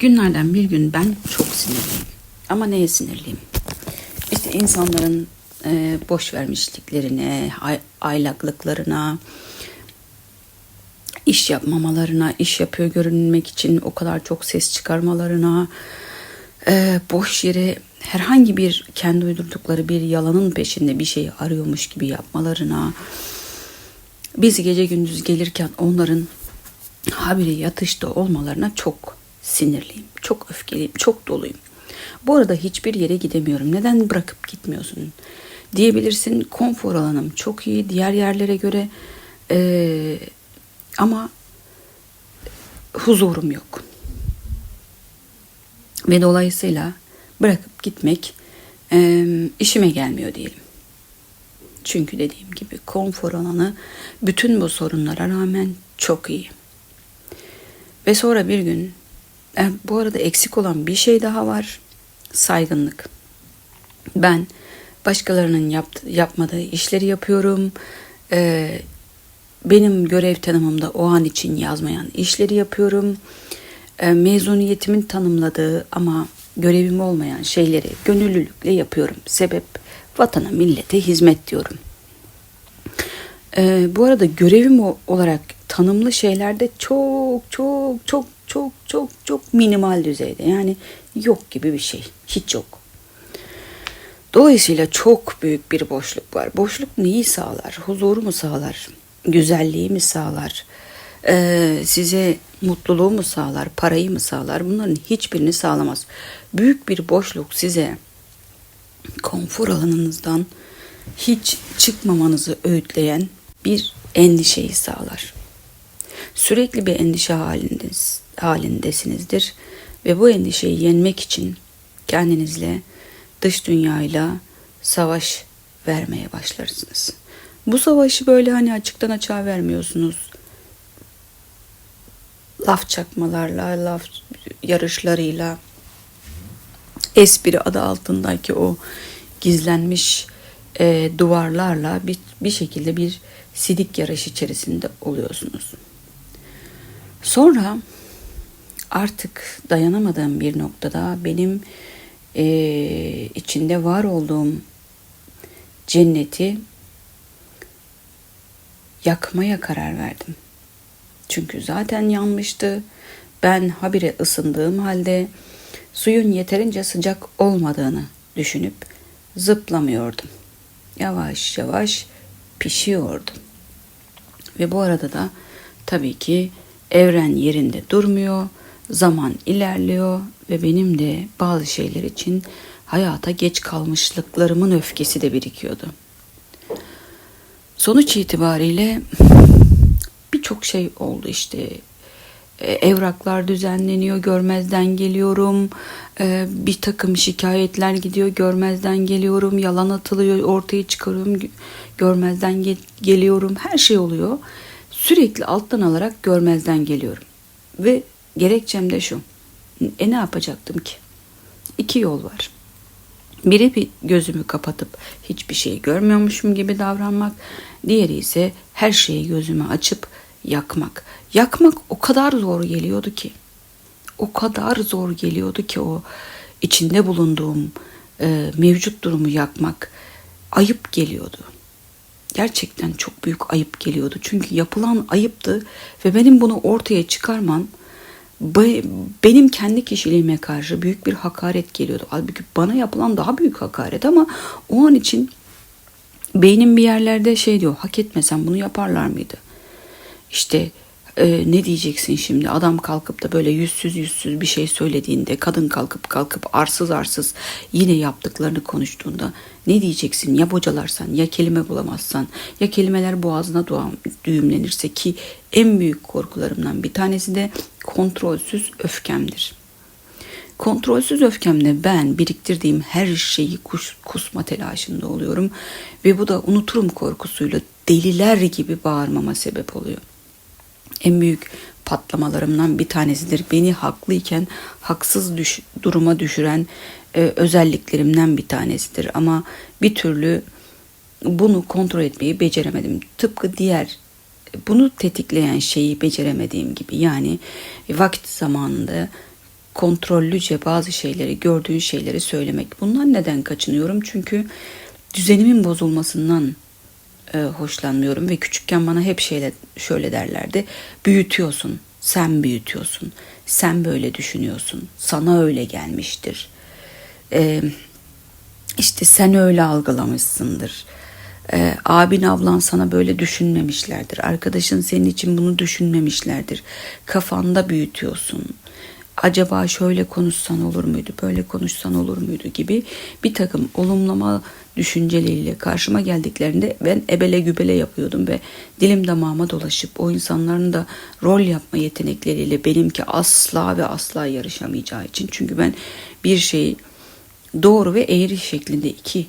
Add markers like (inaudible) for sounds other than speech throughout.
Günlerden bir gün ben çok sinirliyim. Ama neye sinirliyim? İşte insanların e, boş vermişliklerine, ay- aylaklıklarına, iş yapmamalarına, iş yapıyor görünmek için o kadar çok ses çıkarmalarına, e, boş yere herhangi bir kendi uydurdukları bir yalanın peşinde bir şey arıyormuş gibi yapmalarına, biz gece gündüz gelirken onların habire yatışta olmalarına çok sinirliyim, çok öfkeliyim, çok doluyum. Bu arada hiçbir yere gidemiyorum. Neden bırakıp gitmiyorsun? Diyebilirsin konfor alanım çok iyi diğer yerlere göre Ee, ama huzurum yok. Ve dolayısıyla bırakıp gitmek e, işime gelmiyor diyelim. Çünkü dediğim gibi konfor alanı bütün bu sorunlara rağmen çok iyi. Ve sonra bir gün e, bu arada eksik olan bir şey daha var. Saygınlık. Ben başkalarının yaptı, yapmadığı işleri yapıyorum. E, benim görev tanımımda o an için yazmayan işleri yapıyorum. E, mezuniyetimin tanımladığı ama görevim olmayan şeyleri gönüllülükle yapıyorum. Sebep vatana millete hizmet diyorum. E, bu arada görevim olarak tanımlı şeylerde çok çok çok çok çok çok minimal düzeyde yani yok gibi bir şey hiç yok. Dolayısıyla çok büyük bir boşluk var. Boşluk neyi sağlar? Huzuru mu sağlar? Güzelliği mi sağlar? Ee, size mutluluğu mu sağlar? Parayı mı sağlar? Bunların hiçbirini sağlamaz. Büyük bir boşluk size konfor alanınızdan hiç çıkmamanızı öğütleyen bir endişeyi sağlar. Sürekli bir endişe halindes, halindesinizdir ve bu endişeyi yenmek için kendinizle dış dünyayla savaş vermeye başlarsınız. Bu savaşı böyle hani açıktan açığa vermiyorsunuz. Laf çakmalarla, laf yarışlarıyla, espri adı altındaki o gizlenmiş e, duvarlarla bir, bir şekilde bir sidik yarış içerisinde oluyorsunuz. Sonra artık dayanamadığım bir noktada benim e, içinde var olduğum cenneti yakmaya karar verdim. Çünkü zaten yanmıştı. Ben habire ısındığım halde suyun yeterince sıcak olmadığını düşünüp zıplamıyordum. Yavaş yavaş pişiyordum. Ve bu arada da tabii ki evren yerinde durmuyor, zaman ilerliyor ve benim de bazı şeyler için hayata geç kalmışlıklarımın öfkesi de birikiyordu. Sonuç itibariyle (laughs) birçok şey oldu işte. E, Evraklar düzenleniyor, görmezden geliyorum. E, Bir takım şikayetler gidiyor, görmezden geliyorum. Yalan atılıyor, ortaya çıkarıyorum, gö- görmezden ge- geliyorum. Her şey oluyor. Sürekli alttan alarak görmezden geliyorum. Ve gerekçem de şu. E ne yapacaktım ki? İki yol var. Biri bir gözümü kapatıp hiçbir şey görmüyormuşum gibi davranmak. Diğeri ise her şeyi gözümü açıp yakmak. Yakmak o kadar zor geliyordu ki. O kadar zor geliyordu ki o içinde bulunduğum e, mevcut durumu yakmak ayıp geliyordu. Gerçekten çok büyük ayıp geliyordu. Çünkü yapılan ayıptı ve benim bunu ortaya çıkarmam benim kendi kişiliğime karşı büyük bir hakaret geliyordu. Halbuki bana yapılan daha büyük hakaret ama o an için beynim bir yerlerde şey diyor hak etmesen bunu yaparlar mıydı? İşte e, ne diyeceksin şimdi adam kalkıp da böyle yüzsüz yüzsüz bir şey söylediğinde kadın kalkıp kalkıp arsız arsız yine yaptıklarını konuştuğunda ne diyeceksin ya bocalarsan ya kelime bulamazsan ya kelimeler boğazına doğan, düğümlenirse ki en büyük korkularımdan bir tanesi de kontrolsüz öfkemdir. Kontrolsüz öfkemle ben biriktirdiğim her şeyi kus, kusma telaşında oluyorum ve bu da unuturum korkusuyla deliler gibi bağırmama sebep oluyor. En büyük patlamalarımdan bir tanesidir. Beni haklıyken haksız düş, duruma düşüren e, özelliklerimden bir tanesidir. Ama bir türlü bunu kontrol etmeyi beceremedim. Tıpkı diğer bunu tetikleyen şeyi beceremediğim gibi yani vakit zamanında kontrollüce bazı şeyleri, gördüğün şeyleri söylemek. Bundan neden kaçınıyorum? Çünkü düzenimin bozulmasından e, hoşlanmıyorum ve küçükken bana hep şeyle şöyle derlerdi. Büyütüyorsun, sen büyütüyorsun, sen böyle düşünüyorsun, sana öyle gelmiştir. E, işte sen öyle algılamışsındır. E, abin ablan sana böyle düşünmemişlerdir. Arkadaşın senin için bunu düşünmemişlerdir. Kafanda büyütüyorsun acaba şöyle konuşsan olur muydu, böyle konuşsan olur muydu gibi bir takım olumlama düşünceleriyle karşıma geldiklerinde ben ebele gübele yapıyordum ve dilim damağıma dolaşıp o insanların da rol yapma yetenekleriyle benimki asla ve asla yarışamayacağı için çünkü ben bir şeyi doğru ve eğri şeklinde iki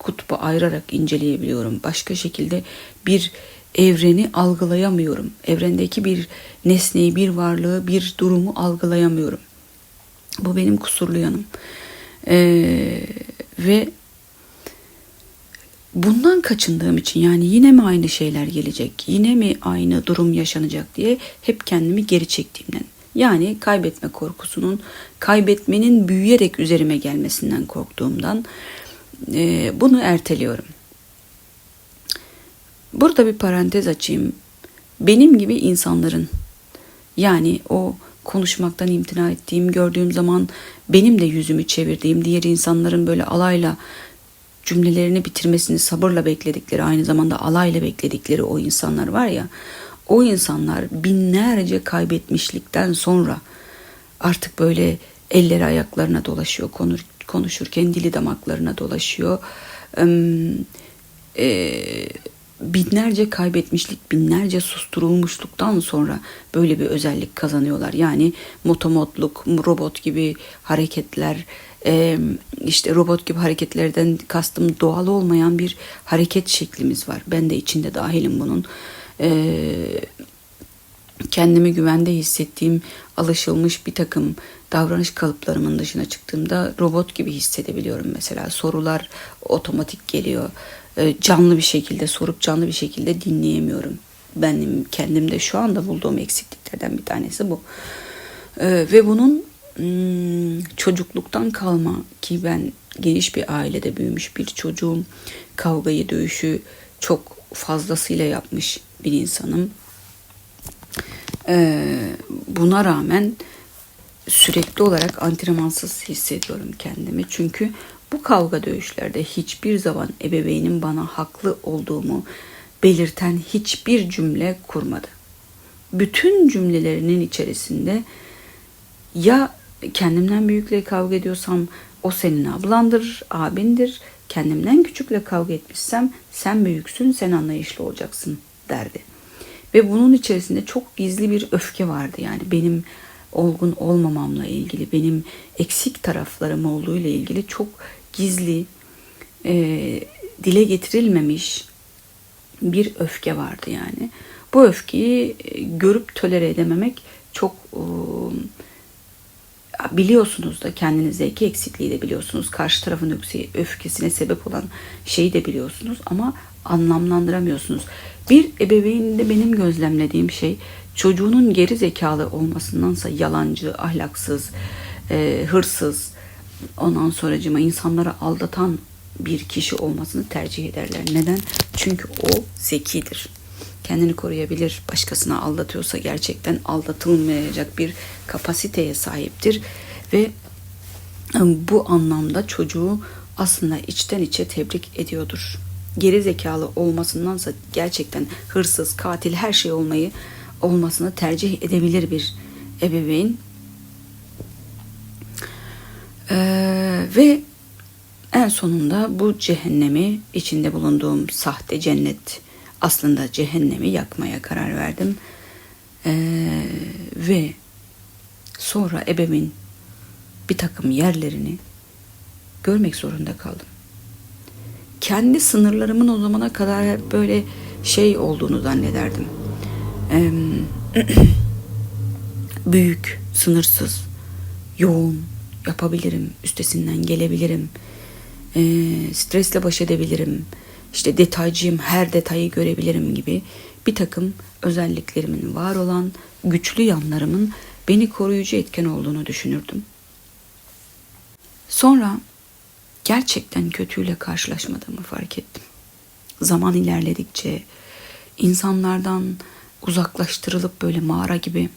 kutbu ayırarak inceleyebiliyorum. Başka şekilde bir evreni algılayamıyorum. Evrendeki bir nesneyi, bir varlığı, bir durumu algılayamıyorum. Bu benim kusurlu yanım. Ee, ve bundan kaçındığım için yani yine mi aynı şeyler gelecek, yine mi aynı durum yaşanacak diye hep kendimi geri çektiğimden. Yani kaybetme korkusunun, kaybetmenin büyüyerek üzerime gelmesinden korktuğumdan e, bunu erteliyorum. Burada bir parantez açayım. Benim gibi insanların yani o konuşmaktan imtina ettiğim, gördüğüm zaman benim de yüzümü çevirdiğim, diğer insanların böyle alayla cümlelerini bitirmesini sabırla bekledikleri, aynı zamanda alayla bekledikleri o insanlar var ya, o insanlar binlerce kaybetmişlikten sonra artık böyle elleri ayaklarına dolaşıyor, konuşurken dili damaklarına dolaşıyor. Ee, binlerce kaybetmişlik, binlerce susturulmuşluktan sonra böyle bir özellik kazanıyorlar. Yani motomodluk, robot gibi hareketler, işte robot gibi hareketlerden kastım doğal olmayan bir hareket şeklimiz var. Ben de içinde dahilim bunun. Kendimi güvende hissettiğim alışılmış bir takım davranış kalıplarımın dışına çıktığımda robot gibi hissedebiliyorum mesela. Sorular otomatik geliyor e, canlı bir şekilde sorup canlı bir şekilde dinleyemiyorum. Benim kendimde şu anda bulduğum eksikliklerden bir tanesi bu. E, ve bunun hmm, çocukluktan kalma ki ben geniş bir ailede büyümüş bir çocuğum. Kavgayı, dövüşü çok fazlasıyla yapmış bir insanım. E, buna rağmen sürekli olarak antrenmansız hissediyorum kendimi. Çünkü bu kavga dövüşlerde hiçbir zaman ebeveynim bana haklı olduğumu belirten hiçbir cümle kurmadı. Bütün cümlelerinin içerisinde ya kendimden büyükle kavga ediyorsam o senin ablandır, abindir. Kendimden küçükle kavga etmişsem sen büyüksün, sen anlayışlı olacaksın derdi. Ve bunun içerisinde çok gizli bir öfke vardı yani benim olgun olmamamla ilgili, benim eksik taraflarım olduğu ile ilgili çok gizli, e, dile getirilmemiş bir öfke vardı yani. Bu öfkeyi e, görüp tolere edememek çok e, biliyorsunuz da kendinizdeki eksikliği de biliyorsunuz. Karşı tarafın öfkesine sebep olan şeyi de biliyorsunuz ama anlamlandıramıyorsunuz. Bir ebeveynde benim gözlemlediğim şey çocuğunun geri zekalı olmasındansa yalancı, ahlaksız, e, hırsız, ondan sonracıma insanları aldatan bir kişi olmasını tercih ederler. Neden? Çünkü o zekidir. Kendini koruyabilir. Başkasına aldatıyorsa gerçekten aldatılmayacak bir kapasiteye sahiptir ve bu anlamda çocuğu aslında içten içe tebrik ediyordur. Geri zekalı olmasındansa gerçekten hırsız, katil her şey olmayı olmasını tercih edebilir bir ebeveyn ee, ve en sonunda bu cehennemi içinde bulunduğum sahte cennet aslında cehennemi yakmaya karar verdim. Ee, ve sonra ebemin bir takım yerlerini görmek zorunda kaldım. Kendi sınırlarımın o zamana kadar böyle şey olduğunu zannederdim. (clears throat) Büyük, sınırsız, yoğun, yapabilirim, üstesinden gelebilirim, stresle baş edebilirim, işte detaycıyım, her detayı görebilirim gibi bir takım özelliklerimin var olan güçlü yanlarımın beni koruyucu etken olduğunu düşünürdüm. Sonra gerçekten kötüyle karşılaşmadığımı fark ettim. Zaman ilerledikçe insanlardan uzaklaştırılıp böyle mağara gibi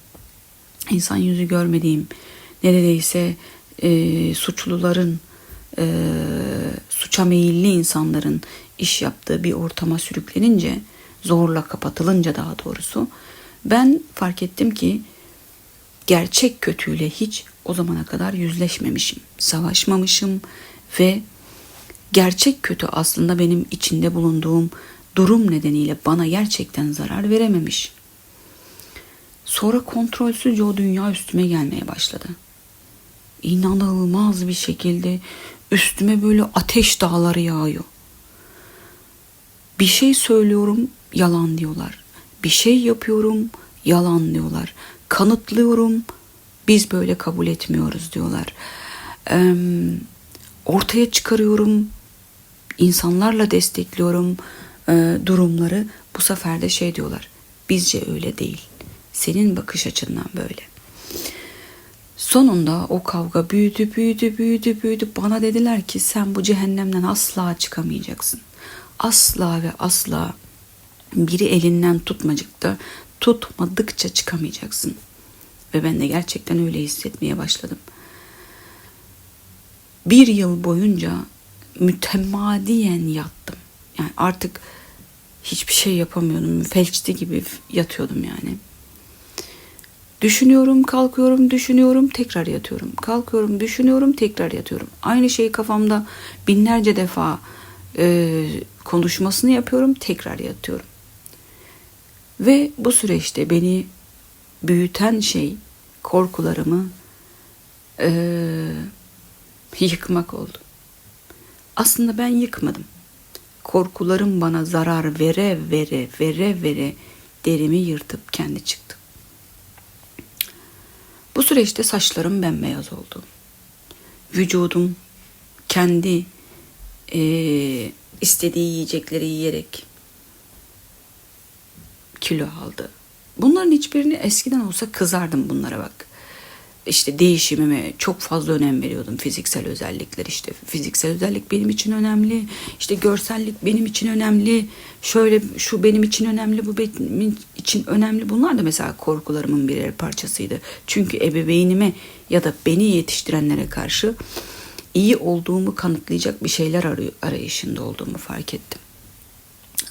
insan yüzü görmediğim neredeyse e, suçluların e, suça meyilli insanların iş yaptığı bir ortama sürüklenince zorla kapatılınca daha doğrusu ben fark ettim ki gerçek kötüyle hiç o zamana kadar yüzleşmemişim, savaşmamışım ve gerçek kötü aslında benim içinde bulunduğum durum nedeniyle bana gerçekten zarar verememiş. Sonra kontrolsüzce o dünya üstüme gelmeye başladı. İnanılmaz bir şekilde üstüme böyle ateş dağları yağıyor. Bir şey söylüyorum, yalan diyorlar. Bir şey yapıyorum, yalan diyorlar. Kanıtlıyorum, biz böyle kabul etmiyoruz diyorlar. Ee, ortaya çıkarıyorum, insanlarla destekliyorum e, durumları. Bu sefer de şey diyorlar, bizce öyle değil. Senin bakış açından böyle. Sonunda o kavga büyüdü, büyüdü, büyüdü, büyüdü. Bana dediler ki sen bu cehennemden asla çıkamayacaksın. Asla ve asla biri elinden tutmacıkta tutmadıkça çıkamayacaksın. Ve ben de gerçekten öyle hissetmeye başladım. Bir yıl boyunca mütemadiyen yattım. Yani artık hiçbir şey yapamıyordum. Felçli gibi yatıyordum yani. Düşünüyorum, kalkıyorum, düşünüyorum, tekrar yatıyorum. Kalkıyorum, düşünüyorum, tekrar yatıyorum. Aynı şeyi kafamda binlerce defa e, konuşmasını yapıyorum, tekrar yatıyorum. Ve bu süreçte beni büyüten şey korkularımı e, yıkmak oldu. Aslında ben yıkmadım. Korkularım bana zarar vere vere vere vere derimi yırtıp kendi çıktı. Bu süreçte saçlarım bembeyaz oldu. Vücudum kendi e, istediği yiyecekleri yiyerek kilo aldı. Bunların hiçbirini eskiden olsa kızardım bunlara bak işte değişimime çok fazla önem veriyordum. Fiziksel özellikler işte. Fiziksel özellik benim için önemli. İşte görsellik benim için önemli. Şöyle şu benim için önemli bu benim için önemli. Bunlar da mesela korkularımın birer parçasıydı. Çünkü ebeveynime ya da beni yetiştirenlere karşı iyi olduğumu kanıtlayacak bir şeyler arayışında olduğumu fark ettim.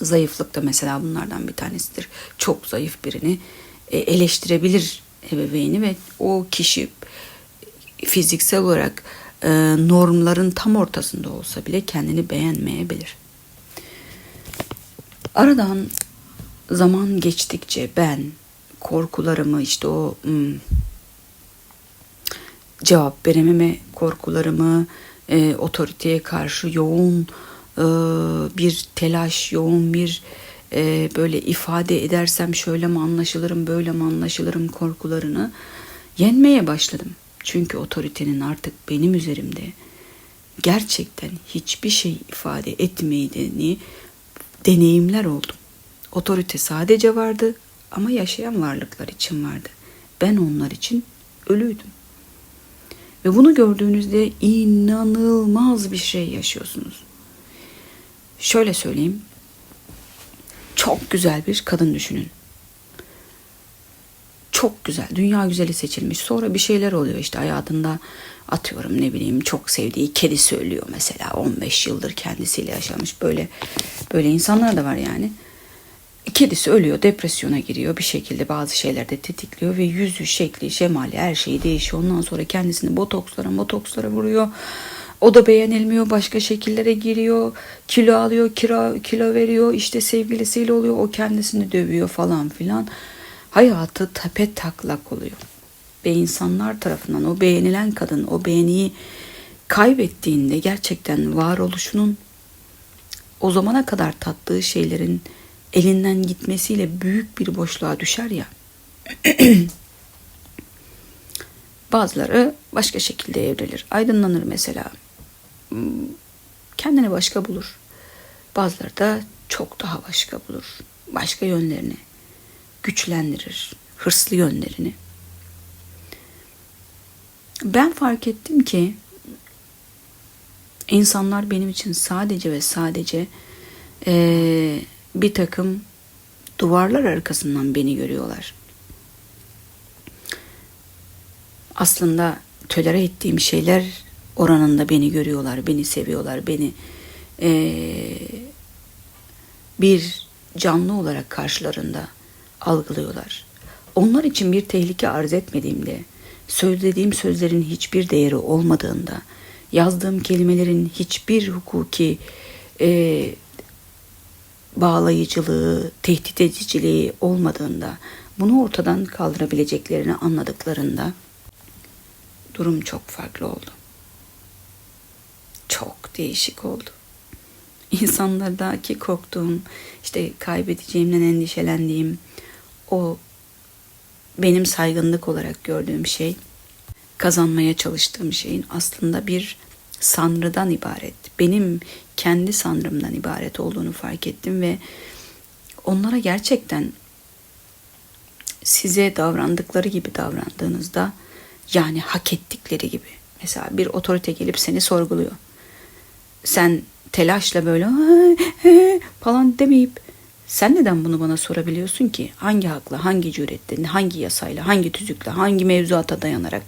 Zayıflık da mesela bunlardan bir tanesidir. Çok zayıf birini e, eleştirebilir ebeveyni ve o kişi fiziksel olarak e, normların tam ortasında olsa bile kendini beğenmeyebilir. Aradan zaman geçtikçe ben korkularımı işte o hmm, cevap verememe korkularımı e, otoriteye karşı yoğun e, bir telaş, yoğun bir e, böyle ifade edersem şöyle mi anlaşılırım, böyle mi anlaşılırım korkularını yenmeye başladım. Çünkü otoritenin artık benim üzerimde gerçekten hiçbir şey ifade etmediğini deneyimler oldum. Otorite sadece vardı ama yaşayan varlıklar için vardı. Ben onlar için ölüydüm. Ve bunu gördüğünüzde inanılmaz bir şey yaşıyorsunuz. Şöyle söyleyeyim. Çok güzel bir kadın düşünün. Çok güzel. Dünya güzeli seçilmiş. Sonra bir şeyler oluyor işte hayatında atıyorum ne bileyim çok sevdiği kedi söylüyor mesela 15 yıldır kendisiyle yaşamış böyle böyle insanlar da var yani. Kedisi ölüyor, depresyona giriyor bir şekilde bazı şeylerde tetikliyor ve yüzü, şekli, şemali her şeyi değişiyor. Ondan sonra kendisini botokslara, botokslara vuruyor. O da beğenilmiyor, başka şekillere giriyor, kilo alıyor, kilo, kilo veriyor, işte sevgilisiyle oluyor, o kendisini dövüyor falan filan. Hayatı tepe taklak oluyor. Ve insanlar tarafından o beğenilen kadın o beğeniyi kaybettiğinde gerçekten varoluşunun o zamana kadar tattığı şeylerin elinden gitmesiyle büyük bir boşluğa düşer ya. (clears throat) Bazıları başka şekilde evrilir. Aydınlanır mesela kendini başka bulur. Bazıları da çok daha başka bulur. Başka yönlerini güçlendirir. Hırslı yönlerini. Ben fark ettim ki insanlar benim için sadece ve sadece eee, bir takım duvarlar arkasından beni görüyorlar. Aslında tölere ettiğim şeyler oranında beni görüyorlar, beni seviyorlar, beni eee, bir canlı olarak karşılarında algılıyorlar. Onlar için bir tehlike arz etmediğimde, söylediğim sözlerin hiçbir değeri olmadığında, yazdığım kelimelerin hiçbir hukuki eee bağlayıcılığı, tehdit ediciliği olmadığında, bunu ortadan kaldırabileceklerini anladıklarında durum çok farklı oldu. Çok değişik oldu. İnsanlardaki korktuğum, işte kaybedeceğimden endişelendiğim o benim saygınlık olarak gördüğüm şey, kazanmaya çalıştığım şeyin aslında bir sanrıdan ibaret. Benim kendi sanrımdan ibaret olduğunu fark ettim ve onlara gerçekten size davrandıkları gibi davrandığınızda yani hak ettikleri gibi. Mesela bir otorite gelip seni sorguluyor. Sen telaşla böyle falan demeyip sen neden bunu bana sorabiliyorsun ki? Hangi hakla, hangi cüretle, hangi yasayla, hangi tüzükle, hangi mevzuata dayanarak?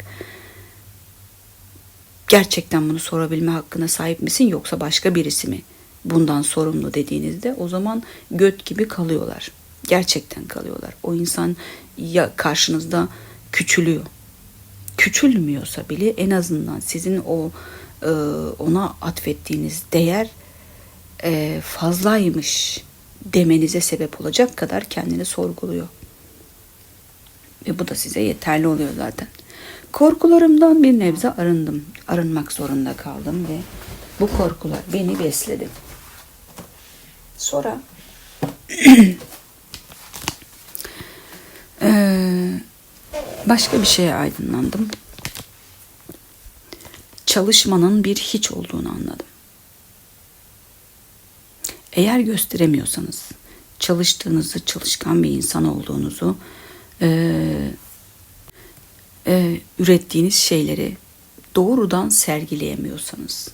Gerçekten bunu sorabilme hakkına sahip misin yoksa başka birisi mi bundan sorumlu dediğinizde o zaman göt gibi kalıyorlar. Gerçekten kalıyorlar. O insan ya karşınızda küçülüyor. Küçülmüyorsa bile en azından sizin o ona atfettiğiniz değer e, fazlaymış demenize sebep olacak kadar kendini sorguluyor. Ve bu da size yeterli oluyor zaten. Korkularımdan bir nebze arındım. Arınmak zorunda kaldım ve bu korkular beni besledi. Sonra eee, (clears throat) başka bir şeye aydınlandım. Çalışmanın bir hiç olduğunu anladım. Eğer gösteremiyorsanız çalıştığınızı, çalışkan bir insan olduğunuzu, eee, e, ürettiğiniz şeyleri doğrudan sergileyemiyorsanız,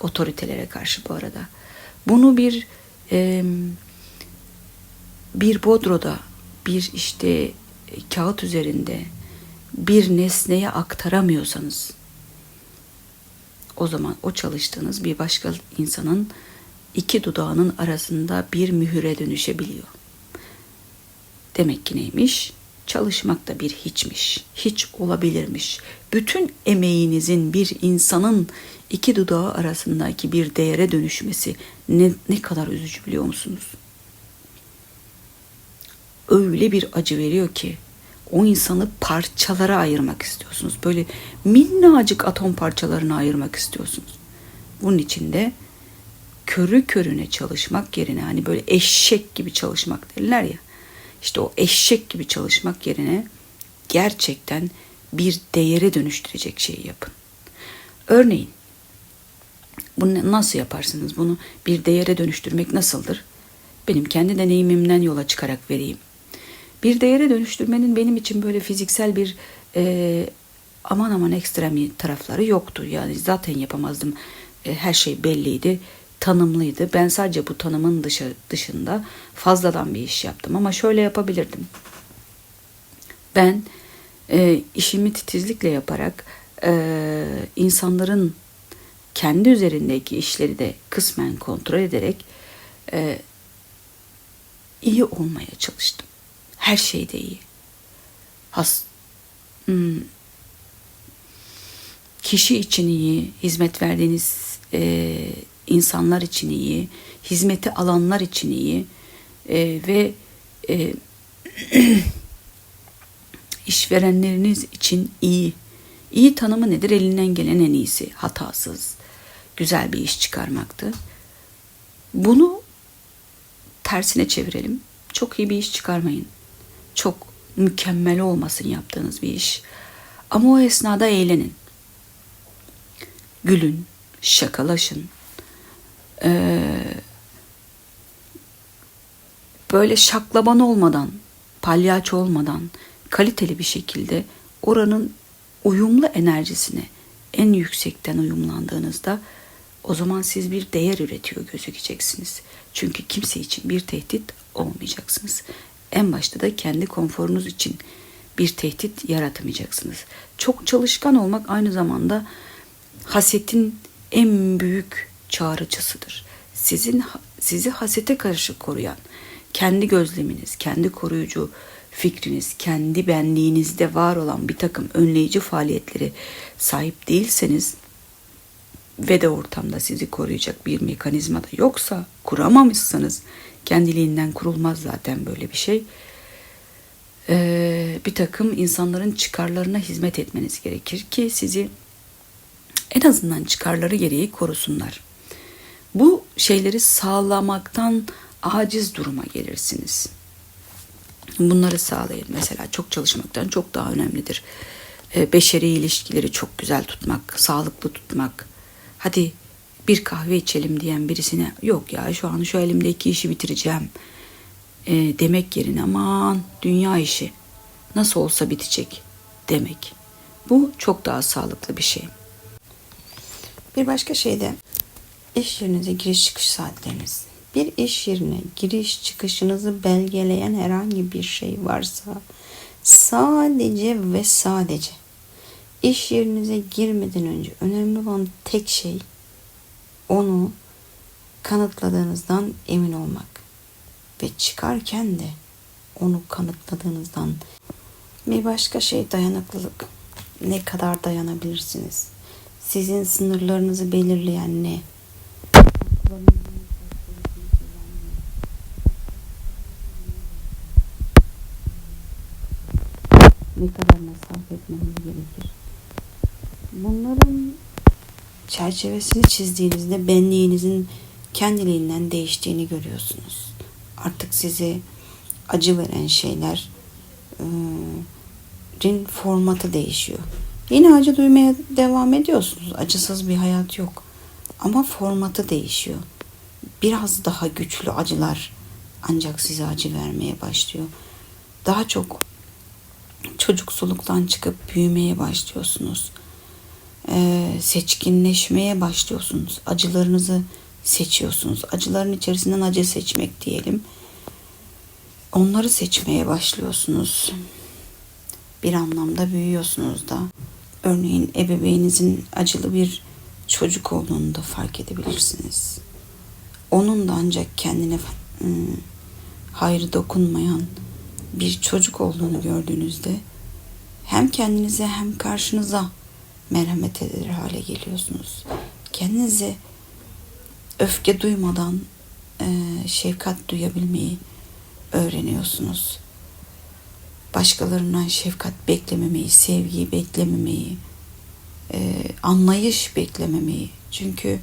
otoritelere karşı bu arada, bunu bir e, bir bodroda, bir işte e, kağıt üzerinde bir nesneye aktaramıyorsanız, o zaman o çalıştığınız bir başka insanın iki dudağının arasında bir mühüre dönüşebiliyor. Demek ki neymiş? Çalışmak da bir hiçmiş. Hiç olabilirmiş. Bütün emeğinizin bir insanın iki dudağı arasındaki bir değere dönüşmesi ne, ne kadar üzücü biliyor musunuz? Öyle bir acı veriyor ki o insanı parçalara ayırmak istiyorsunuz. Böyle minnacık atom parçalarına ayırmak istiyorsunuz. Bunun için de körü körüne çalışmak yerine hani böyle eşek gibi çalışmak derler ya. İşte o eşek gibi çalışmak yerine gerçekten bir değere dönüştürecek şeyi yapın. Örneğin bunu nasıl yaparsınız? Bunu bir değere dönüştürmek nasıldır? Benim kendi deneyimimden yola çıkarak vereyim. Bir değere dönüştürmenin benim için böyle fiziksel bir e, aman aman ekstrem tarafları yoktu. Yani zaten yapamazdım. E, her şey belliydi tanımlıydı. Ben sadece bu tanımın dışı, dışında fazladan bir iş yaptım ama şöyle yapabilirdim. Ben e, işimi titizlikle yaparak e, insanların kendi üzerindeki işleri de kısmen kontrol ederek e, iyi olmaya çalıştım. Her şeyde iyi. Has, hmm, kişi için iyi, hizmet verdiğiniz e, insanlar için iyi, hizmeti alanlar için iyi e, ve e, (clears throat) işverenleriniz için iyi. İyi tanımı nedir? Elinden gelen en iyisi, hatasız, güzel bir iş çıkarmaktı. Bunu tersine çevirelim. Çok iyi bir iş çıkarmayın. Çok mükemmel olmasın yaptığınız bir iş. Ama o esnada eğlenin. Gülün, şakalaşın, ee, böyle şaklaban olmadan, palyaço olmadan kaliteli bir şekilde oranın uyumlu enerjisine en yüksekten uyumlandığınızda o zaman siz bir değer üretiyor gözükeceksiniz. Çünkü kimse için bir tehdit olmayacaksınız. En başta da kendi konforunuz için bir tehdit yaratamayacaksınız. Çok çalışkan olmak aynı zamanda hasetin en büyük çağrıcısıdır. Sizin sizi hasete karşı koruyan kendi gözleminiz, kendi koruyucu fikriniz, kendi benliğinizde var olan bir takım önleyici faaliyetleri sahip değilseniz ve de ortamda sizi koruyacak bir mekanizma da yoksa, kuramamışsanız kendiliğinden kurulmaz zaten böyle bir şey. Ee, bir takım insanların çıkarlarına hizmet etmeniz gerekir ki sizi en azından çıkarları gereği korusunlar. Bu şeyleri sağlamaktan aciz duruma gelirsiniz. Bunları sağlayın. Mesela çok çalışmaktan çok daha önemlidir. Ee, beşeri ilişkileri çok güzel tutmak, sağlıklı tutmak. Hadi bir kahve içelim diyen birisine yok ya şu an şu elimdeki işi bitireceğim e, demek yerine aman dünya işi nasıl olsa bitecek demek. Bu çok daha sağlıklı bir şey. Bir başka şey de iş yerinize giriş çıkış saatleriniz. Bir iş yerine giriş çıkışınızı belgeleyen herhangi bir şey varsa sadece ve sadece iş yerinize girmeden önce önemli olan tek şey onu kanıtladığınızdan emin olmak ve çıkarken de onu kanıtladığınızdan bir başka şey dayanıklılık. Ne kadar dayanabilirsiniz? Sizin sınırlarınızı belirleyen ne? Ne kadar mesafe etmeniz gerekir? Bunların çerçevesini çizdiğinizde benliğinizin kendiliğinden değiştiğini görüyorsunuz. Artık size acı veren şeyler rin formatı değişiyor. Yine acı duymaya devam ediyorsunuz. Acısız bir hayat yok. Ama formatı değişiyor. Biraz daha güçlü acılar ancak size acı vermeye başlıyor. Daha çok çocuksuluktan çıkıp büyümeye başlıyorsunuz. Ee, seçkinleşmeye başlıyorsunuz. Acılarınızı seçiyorsunuz. Acıların içerisinden acı seçmek diyelim. Onları seçmeye başlıyorsunuz. Bir anlamda büyüyorsunuz da. Örneğin ebeveyninizin acılı bir çocuk olduğunu da fark edebilirsiniz. Onun da ancak kendine hmm, hayrı dokunmayan bir çocuk olduğunu gördüğünüzde hem kendinize hem karşınıza merhamet eder hale geliyorsunuz. Kendinize öfke duymadan e, şefkat duyabilmeyi öğreniyorsunuz. Başkalarından şefkat beklememeyi, sevgiyi beklememeyi, e, anlayış beklememeyi. Çünkü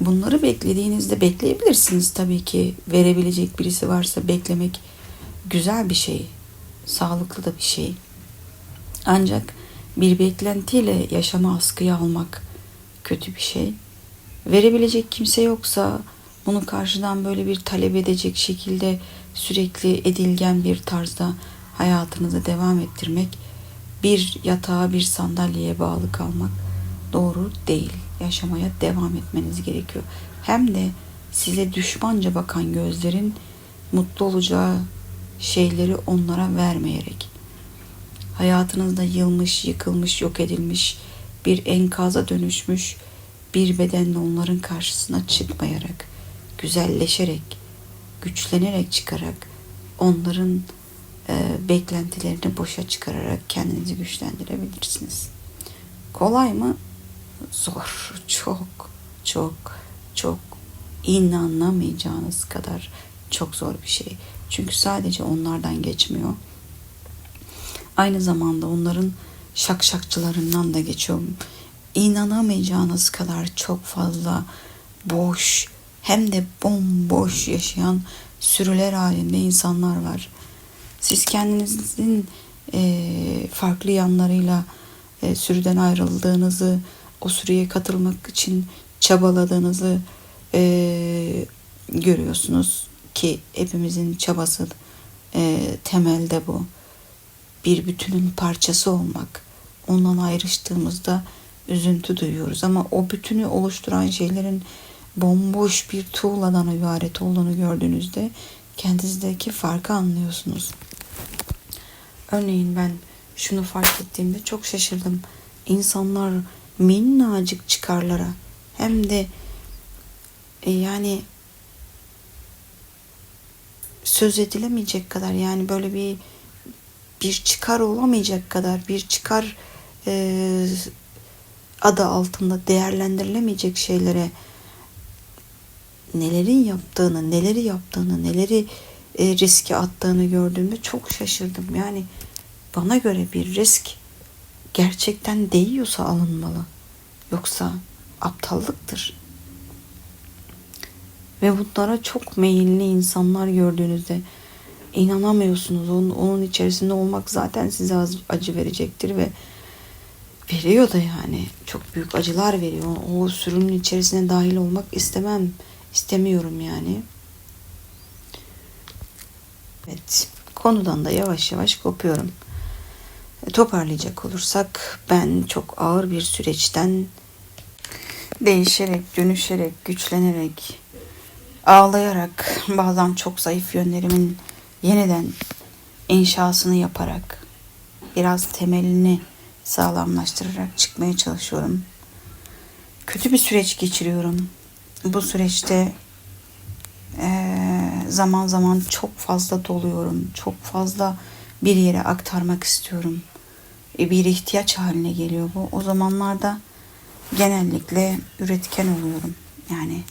bunları beklediğinizde bekleyebilirsiniz tabii ki. Verebilecek birisi varsa beklemek güzel bir şey, sağlıklı da bir şey. Ancak bir beklentiyle yaşama askıya almak kötü bir şey. Verebilecek kimse yoksa bunu karşıdan böyle bir talep edecek şekilde sürekli edilgen bir tarzda hayatınızı devam ettirmek, bir yatağa bir sandalyeye bağlı kalmak doğru değil. Yaşamaya devam etmeniz gerekiyor. Hem de size düşmanca bakan gözlerin mutlu olacağı şeyleri onlara vermeyerek. Hayatınızda yılmış, yıkılmış, yok edilmiş, bir enkaza dönüşmüş bir bedenle onların karşısına çıkmayarak, güzelleşerek, güçlenerek çıkarak, onların e, beklentilerini boşa çıkararak kendinizi güçlendirebilirsiniz. Kolay mı? Zor. Çok, çok, çok inanamayacağınız kadar çok zor bir şey. Çünkü sadece onlardan geçmiyor. Aynı zamanda onların şakşakçılarından da geçiyor. İnanamayacağınız kadar çok fazla boş hem de bomboş yaşayan sürüler halinde insanlar var. Siz kendinizin e, farklı yanlarıyla e, sürüden ayrıldığınızı, o sürüye katılmak için çabaladığınızı e, görüyorsunuz ki hepimizin çabası e, temelde bu. Bir bütünün parçası olmak. Ondan ayrıştığımızda üzüntü duyuyoruz ama o bütünü oluşturan şeylerin bomboş bir tuğladan ibaret olduğunu gördüğünüzde kendinizdeki farkı anlıyorsunuz. Örneğin ben şunu fark ettiğimde çok şaşırdım. İnsanlar minnacık çıkarlara hem de e, yani söz edilemeyecek kadar yani böyle bir bir çıkar olamayacak kadar bir çıkar e, adı altında değerlendirilemeyecek şeylere nelerin yaptığını, neleri yaptığını, neleri e, riske attığını gördüğümde çok şaşırdım. Yani bana göre bir risk gerçekten değiyorsa alınmalı. Yoksa aptallıktır. Ve bunlara çok meyilli insanlar gördüğünüzde inanamıyorsunuz. Onun, onun içerisinde olmak zaten size az acı verecektir ve veriyor da yani. Çok büyük acılar veriyor. O sürünün içerisine dahil olmak istemem. istemiyorum yani. Evet. Konudan da yavaş yavaş kopuyorum. E, Toparlayacak olursak ben çok ağır bir süreçten değişerek, dönüşerek, güçlenerek, ağlayarak, bazen çok zayıf yönlerimin yeniden inşasını yaparak, biraz temelini sağlamlaştırarak çıkmaya çalışıyorum. Kötü bir süreç geçiriyorum. Bu süreçte eee, zaman zaman çok fazla doluyorum. Çok fazla bir yere aktarmak istiyorum. E, Bir ihtiyaç haline geliyor bu. O zamanlarda genellikle üretken oluyorum. Yani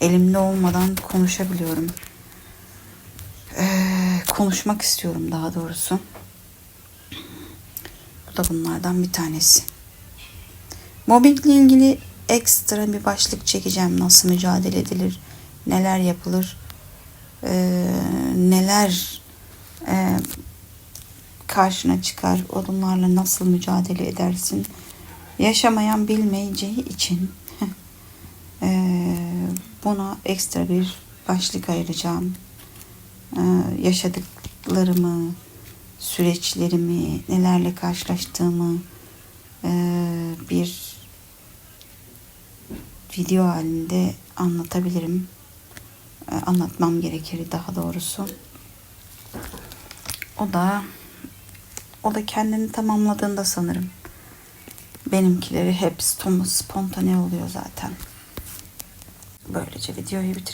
elimde olmadan konuşabiliyorum. Eee, konuşmak istiyorum daha doğrusu. Bu da bunlardan bir tanesi. Mobbingle ilgili ekstra bir başlık çekeceğim. Nasıl mücadele edilir, neler yapılır, eee, neler eee, karşına çıkar, onlarla nasıl mücadele edersin. Yaşamayan bilmeyeceği için eee, (laughs) buna ekstra bir başlık ayıracağım. Eee, yaşadıklarımı, süreçlerimi, nelerle karşılaştığımı eee, bir video halinde anlatabilirim. Eee, anlatmam gerekir daha doğrusu. O da o da kendini tamamladığında sanırım. Benimkileri hep spontane oluyor zaten. Böylece videoyu bitir.